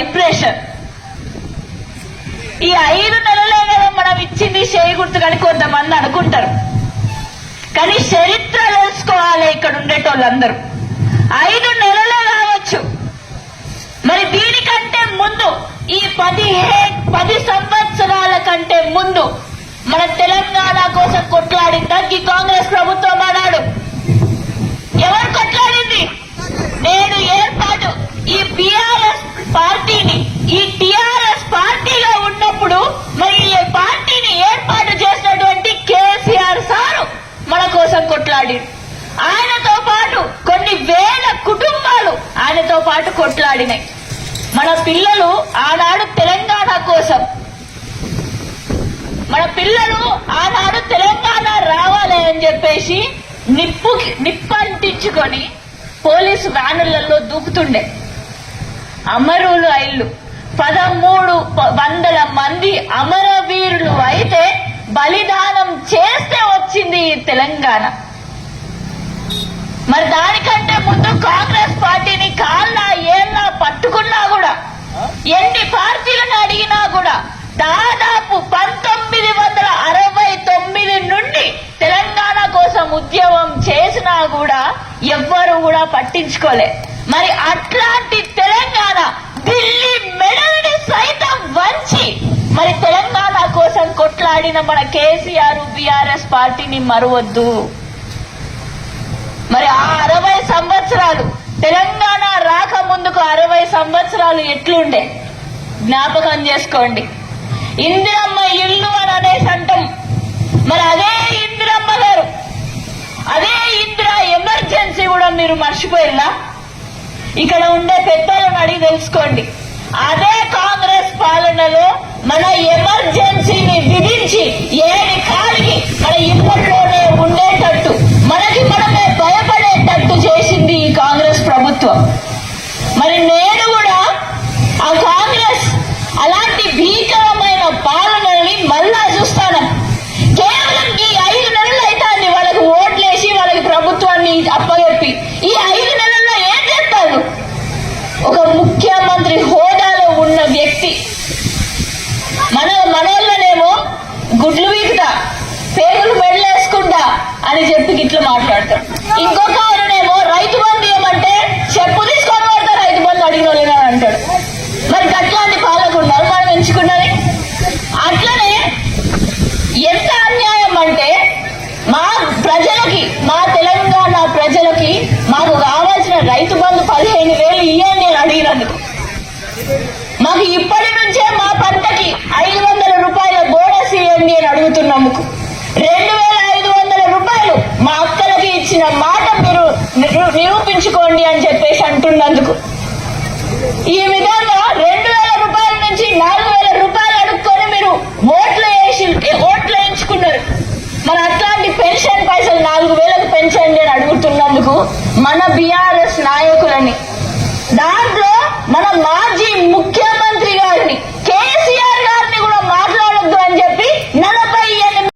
Vibration ఈ ఐదు నెలలే కదా మనం ఇచ్చింది చేయి గుర్తుకని కొంతమంది అనుకుంటారు. కానీ చరిత్ర తెలుసుకోవాలి ఇక్కడ ఉండేటోళ్ళందరూ. ఐదు నెలలే కావచ్చు. మరి దీనికంటే ముందు ఈ పదిహే పది సంవత్సరాల కంటే ముందు మన తెలంగాణ కోసం కొట్లాడిందా ఈ కాంగ్రెస్ ప్రభుత్వం అన్నాడు ఎవరు కొట్లాడింది నేను ఏర్పాటు ఈ బిఆర్ఎస్ పార్టీని ఈ టిఆర్ఎస్ పార్టీలో ఉన్నప్పుడు మరి ఈ పార్టీని ఏర్పాటు చేసినటువంటి కేసీఆర్ సారు మన కోసం కొట్లాడి ఆయనతో పాటు కొన్ని వేల కుటుంబాలు ఆయనతో పాటు మన పిల్లలు ఆనాడు తెలంగాణ కోసం. మన పిల్లలు ఆనాడు తెలంగాణ రావాలి అని చెప్పేసి నిప్పు నిప్పంటించుకొని పోలీసు వ్యానులలో దూకుతుండే. అమరులు ఐళ్ళు. పదమూడు వందల మంది అమరవీరులు అయితే బలిదానం చేస్తే వచ్చింది తెలంగాణ. మరి దానికంటే ముందు కాంగ్రెస్ పార్టీని కాళ్ళ పట్టుకున్నా కూడా ఎన్ని పార్టీలను అడిగినా కూడా దాదాపు పంతొమ్మిది వందల అరవై తొమ్మిది నుండి తెలంగాణ కోసం ఉద్యమం చేసినా కూడా ఎవ్వరు కూడా పట్టించుకోలే. మరి అట్లాంటి తెలంగాణ ఢిల్లీ మెడల్ని సైతం వంచి మరి తెలంగాణ కోసం కొట్లాడిన మన కేసీఆర్ బీఆర్ఎస్ పార్టీని మరవద్దు. మరి ఆ అరవై సంవత్సరాలు తెలంగాణ రాక ముందుకు అరవై సంవత్సరాలు ఎట్లుండే? జ్ఞాపకం చేసుకోండి. ఇందిరమ్మ ఇల్లు అని అనేసి అంటాం. మరి అదే ఇందిరమ్మ గారు. అదే ఇందిరా ఎమర్జెన్సీ కూడా మీరు మర్చిపోయినా ఇక్కడ ఉండే పెద్దలను అడిగి తెలుసుకోండి. అదే కాంగ్రెస్ పార్టీ ఒక ముఖ్యమంత్రి హోదాలో ఉన్న వ్యక్తి. మన మనోళ్ళనేమో గుడ్లు వీకుతా పేగులు మెడలేసుకుంటా అని చెప్పి ఇట్లా మాట్లాడతాడు ఇంకొక ఆయననేమో రైతు బంధు ఏమంటే చెప్పు తీసుకొని పడతా రైతు బంధు అడిగిన వాళ్ళని అంటాడు. మరి అట్లాంటి పాలకున్నారు మనం ఎంచుకున్నది? అట్లనే ఎంత అన్యాయం అంటే మా ప్రజలకి మా తెలంగాణ ప్రజలకి మాకు కావాల్సిన రైతు బంధు పదిహేను వేలు ఇవ్వండి మాకు ఇప్పటి నుంచే మా పంటకి ఐదు వందల రూపాయల బోనస్ ఇవ్వండి అని అడుగుతున్నందుకు రెండు వేల ఐదు వందల రూపాయలు మా అక్కలకి ఇచ్చిన మాట మీరు నిరూపించుకోండి అని చెప్పేసి అంటున్నందుకు. ఈ విధంగా రెండు వేల రూపాయల నుంచి నాలుగు వేల రూపాయలు అడుక్కొని మీరు ఓట్లు వేసి ఓట్లు వేయించుకున్నారు. మన అట్లాంటి పెన్షన్ పైసలు నాలుగు వేలకు పెంచండి అని అడుగుతున్నందుకు మన బీఆర్ఎస్